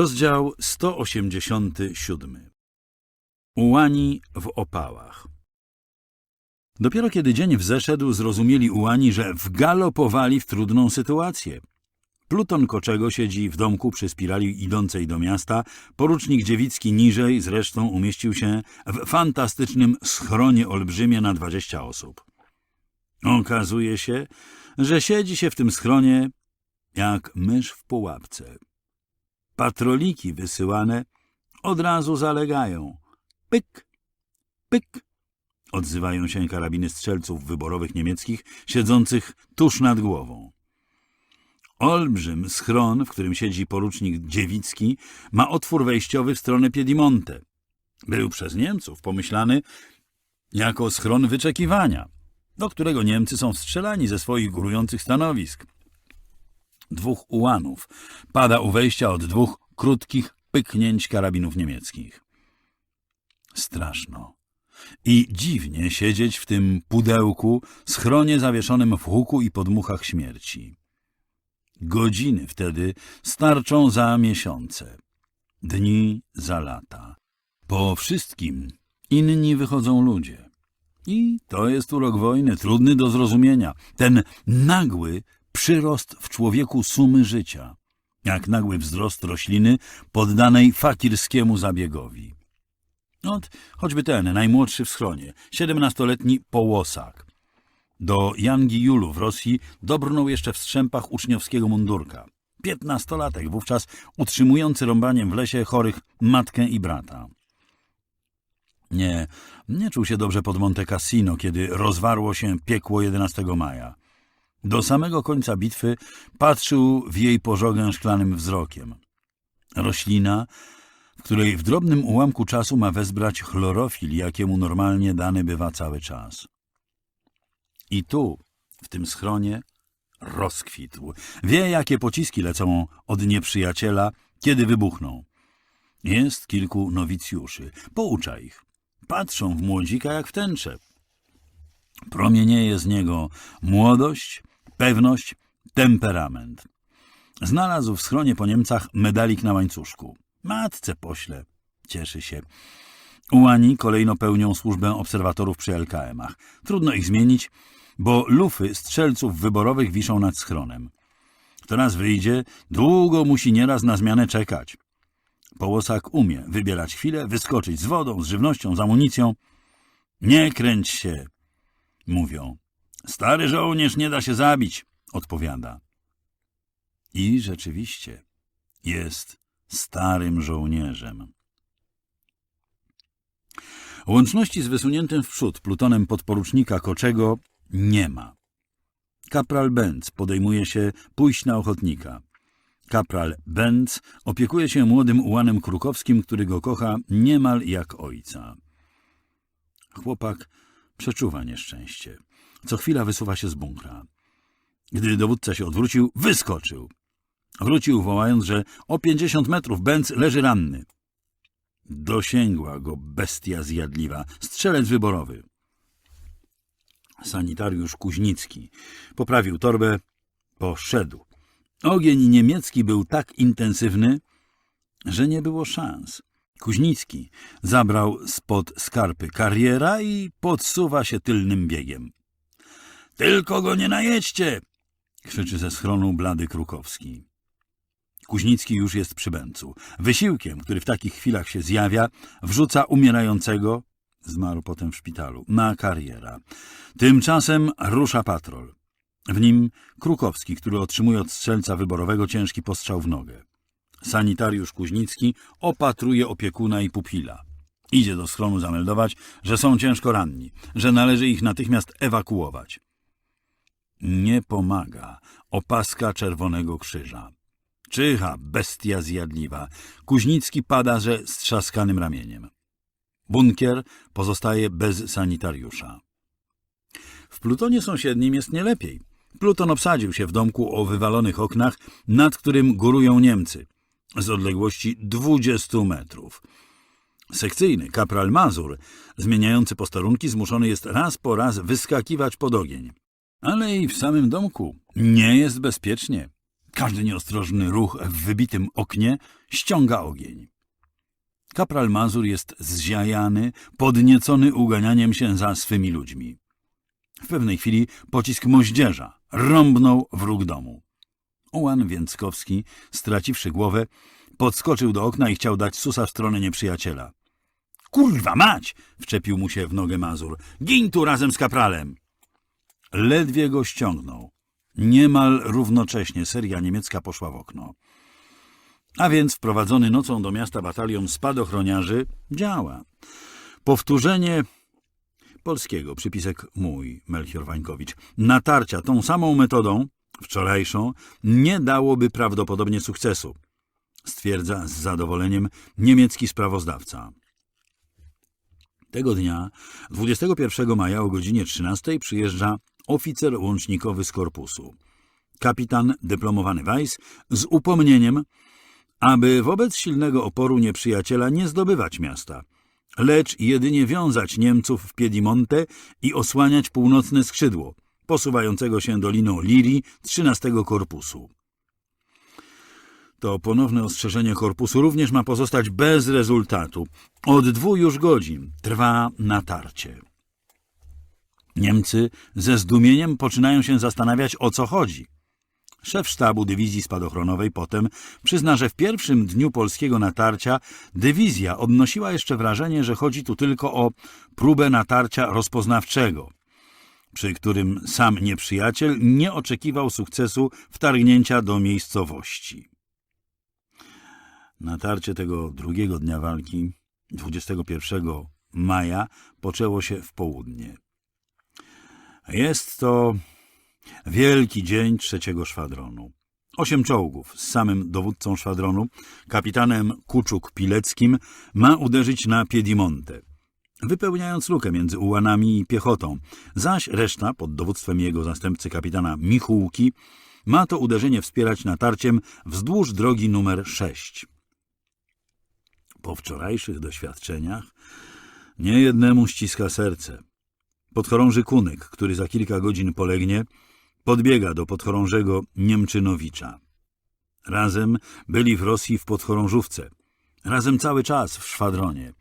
Rozdział 187 Ułani w opałach Dopiero kiedy dzień wzeszedł, zrozumieli ułani, że wgalopowali w trudną sytuację. Pluton Koczego siedzi w domku przy spirali idącej do miasta, porucznik Dziewicki niżej zresztą umieścił się w fantastycznym schronie olbrzymie na 20 osób. Okazuje się, że siedzi się w tym schronie jak mysz w pułapce. Patroliki wysyłane od razu zalegają. Pyk, pyk. Odzywają się karabiny strzelców wyborowych niemieckich, siedzących tuż nad głową. Olbrzym schron, w którym siedzi porucznik Dziewicki, ma otwór wejściowy w stronę Piedimonte. Był przez Niemców pomyślany jako schron wyczekiwania, do którego Niemcy są strzelani ze swoich górujących stanowisk. Dwóch ułanów pada u wejścia od dwóch krótkich pyknięć karabinów niemieckich. Straszno. I dziwnie siedzieć w tym pudełku, schronie zawieszonym w huku i podmuchach śmierci. Godziny wtedy starczą za miesiące, dni za lata. Po wszystkim inni wychodzą ludzie. I to jest urok wojny, trudny do zrozumienia. Ten nagły przyrost w człowieku sumy życia, jak nagły wzrost rośliny poddanej fakirskiemu zabiegowi. Ot, choćby ten, najmłodszy w schronie, siedemnastoletni połosak. Do Jangi Julu w Rosji dobrnął jeszcze w strzępach uczniowskiego mundurka. Piętnastolatek, wówczas utrzymujący rąbaniem w lesie chorych matkę i brata. Nie, nie czuł się dobrze pod Monte Cassino, kiedy rozwarło się piekło 11 maja. Do samego końca bitwy patrzył w jej pożogę szklanym wzrokiem. Roślina, w której w drobnym ułamku czasu ma wezbrać chlorofil, jakiemu normalnie dany bywa cały czas. I tu, w tym schronie, rozkwitł. Wie, jakie pociski lecą od nieprzyjaciela, kiedy wybuchną. Jest kilku nowicjuszy. Poucza ich. Patrzą w młodzika jak w tęczę. Promienieje z niego młodość, pewność, temperament. Znalazł w schronie po Niemcach medalik na łańcuszku. Matce pośle. Cieszy się. Ułani kolejno pełnią służbę obserwatorów przy LKM-ach. Trudno ich zmienić, bo lufy strzelców wyborowych wiszą nad schronem. Kto raz wyjdzie, długo musi nieraz na zmianę czekać. Połosak umie wybierać chwilę, wyskoczyć z wodą, z żywnością, z amunicją. Nie kręć się, mówią. Stary żołnierz nie da się zabić, odpowiada. I rzeczywiście jest starym żołnierzem. Łączności z wysuniętym w przód plutonem podporucznika Koczego nie ma. Kapral Benz podejmuje się pójść na ochotnika. Kapral Benz opiekuje się młodym ułanem krukowskim, który go kocha niemal jak ojca. Chłopak przeczuwa nieszczęście. Co chwila wysuwa się z bunkra. Gdy dowódca się odwrócił, wyskoczył. Wrócił, wołając, że o pięćdziesiąt metrów Benz leży ranny. Dosięgła go bestia zjadliwa, strzelec wyborowy. Sanitariusz Kuźnicki poprawił torbę, poszedł. Ogień niemiecki był tak intensywny, że nie było szans. Kuźnicki zabrał spod skarpy kariera i podsuwa się tylnym biegiem. — Tylko go nie najedźcie! — krzyczy ze schronu blady Krukowski. Kuźnicki już jest przy bęcu. Wysiłkiem, który w takich chwilach się zjawia, wrzuca umierającego, zmarł potem w szpitalu, na kariera. Tymczasem rusza patrol. W nim Krukowski, który otrzymuje od strzelca wyborowego ciężki postrzał w nogę. Sanitariusz Kuźnicki opatruje opiekuna i pupila. Idzie do schronu zameldować, że są ciężko ranni, że należy ich natychmiast ewakuować. Nie pomaga opaska Czerwonego Krzyża. Czyha bestia zjadliwa. Kuźnicki pada, że z trzaskanym ramieniem. Bunkier pozostaje bez sanitariusza. W plutonie sąsiednim jest nie lepiej. Pluton obsadził się w domku o wywalonych oknach, nad którym górują Niemcy, z odległości 20 metrów. Sekcyjny kapral Mazur, zmieniający posterunki, zmuszony jest raz po raz wyskakiwać pod ogień. Ale i w samym domku nie jest bezpiecznie. Każdy nieostrożny ruch w wybitym oknie ściąga ogień. Kapral Mazur jest zziajany, podniecony uganianiem się za swymi ludźmi. W pewnej chwili pocisk moździerza rąbnął wróg domu. Ułan Więckowski, straciwszy głowę, podskoczył do okna i chciał dać susa w stronę nieprzyjaciela. Kurwa mać! wczepił mu się w nogę Mazur. Gin tu razem z kapralem! Ledwie go ściągnął. Niemal równocześnie seria niemiecka poszła w okno. A więc wprowadzony nocą do miasta batalion spadochroniarzy działa. Powtórzenie polskiego, przypisek mój, Melchior Wańkowicz, natarcia tą samą metodą, wczorajszą, nie dałoby prawdopodobnie sukcesu, stwierdza z zadowoleniem niemiecki sprawozdawca. Tego dnia, 21 maja o godzinie 13 przyjeżdża oficer łącznikowy z korpusu. Kapitan dyplomowany Weiss z upomnieniem, aby wobec silnego oporu nieprzyjaciela nie zdobywać miasta, lecz jedynie wiązać Niemców w Piedimonte i osłaniać północne skrzydło, posuwającego się doliną Lirii 13 korpusu. To ponowne ostrzeżenie korpusu również ma pozostać bez rezultatu. Od dwóch już godzin trwa natarcie. Niemcy ze zdumieniem poczynają się zastanawiać, o co chodzi. Szef sztabu dywizji spadochronowej potem przyzna, że w pierwszym dniu polskiego natarcia dywizja odnosiła jeszcze wrażenie, że chodzi tu tylko o próbę natarcia rozpoznawczego, przy którym sam nieprzyjaciel nie oczekiwał sukcesu wtargnięcia do miejscowości. Natarcie tego drugiego dnia walki, 21 maja, poczęło się w południe. Jest to wielki dzień trzeciego szwadronu. Osiem czołgów z samym dowódcą szwadronu, kapitanem Kuczuk-Pileckim, ma uderzyć na Piedimonte, wypełniając lukę między ułanami i piechotą, zaś reszta, pod dowództwem jego zastępcy kapitana Michułki, ma to uderzenie wspierać natarciem wzdłuż drogi numer 6. Po wczorajszych doświadczeniach niejednemu ściska serce. Podchorąży Kunyk, który za kilka godzin polegnie, podbiega do podchorążego Niemczynowicza. Razem byli w Rosji w podchorążówce. Razem cały czas w szwadronie.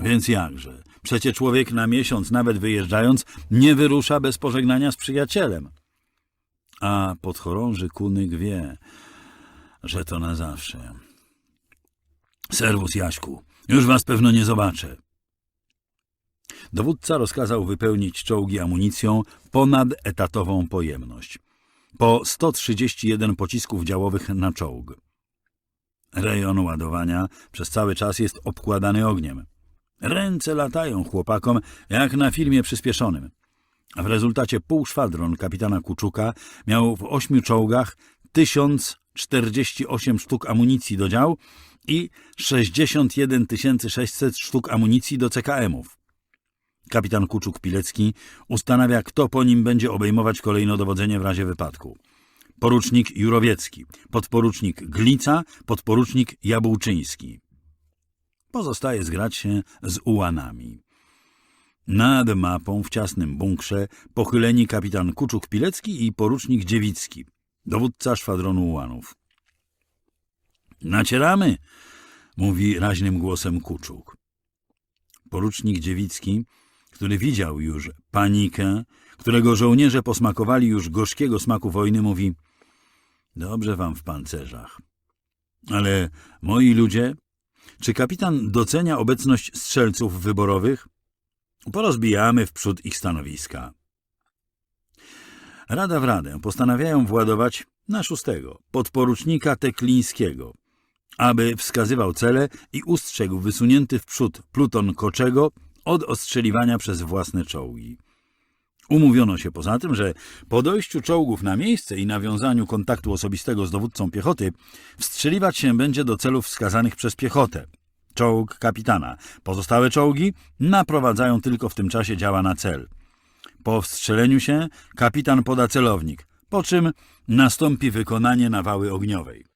Więc jakże? Przecie człowiek na miesiąc, nawet wyjeżdżając, nie wyrusza bez pożegnania z przyjacielem. A podchorąży Kunyk wie, że to na zawsze. Serwus, Jaśku. Już was pewno nie zobaczę. Dowódca rozkazał wypełnić czołgi amunicją ponad etatową pojemność. Po 131 pocisków działowych na czołg. Rejon ładowania przez cały czas jest obkładany ogniem. Ręce latają chłopakom jak na filmie przyspieszonym. W rezultacie pół szwadron kapitana Kuczuka miał w ośmiu czołgach 1048 sztuk amunicji do dział i 61 600 sztuk amunicji do CKM-ów. Kapitan Kuczuk-Pilecki ustanawia, kto po nim będzie obejmować kolejno dowodzenie w razie wypadku. Porucznik Jurowiecki, podporucznik Glica, podporucznik Jabłczyński. Pozostaje zgrać się z ułanami. Nad mapą w ciasnym bunkrze pochyleni kapitan Kuczuk-Pilecki i porucznik Dziewicki, dowódca szwadronu ułanów. Nacieramy, mówi raźnym głosem Kuczuk. Porucznik Dziewicki, który widział już panikę, którego żołnierze posmakowali już gorzkiego smaku wojny, mówi Dobrze wam w pancerzach. Ale moi ludzie, czy kapitan docenia obecność strzelców wyborowych? Porozbijamy w przód ich stanowiska. Rada w radę postanawiają władować na szóstego, podporucznika Teklińskiego, aby wskazywał cele i ustrzegł wysunięty w przód pluton Koczego od ostrzeliwania przez własne czołgi. Umówiono się poza tym, że po dojściu czołgów na miejsce i nawiązaniu kontaktu osobistego z dowódcą piechoty wstrzeliwać się będzie do celów wskazanych przez piechotę. Czołg kapitana. Pozostałe czołgi naprowadzają tylko w tym czasie działa na cel. Po wstrzeleniu się kapitan poda celownik, po czym nastąpi wykonanie nawały ogniowej.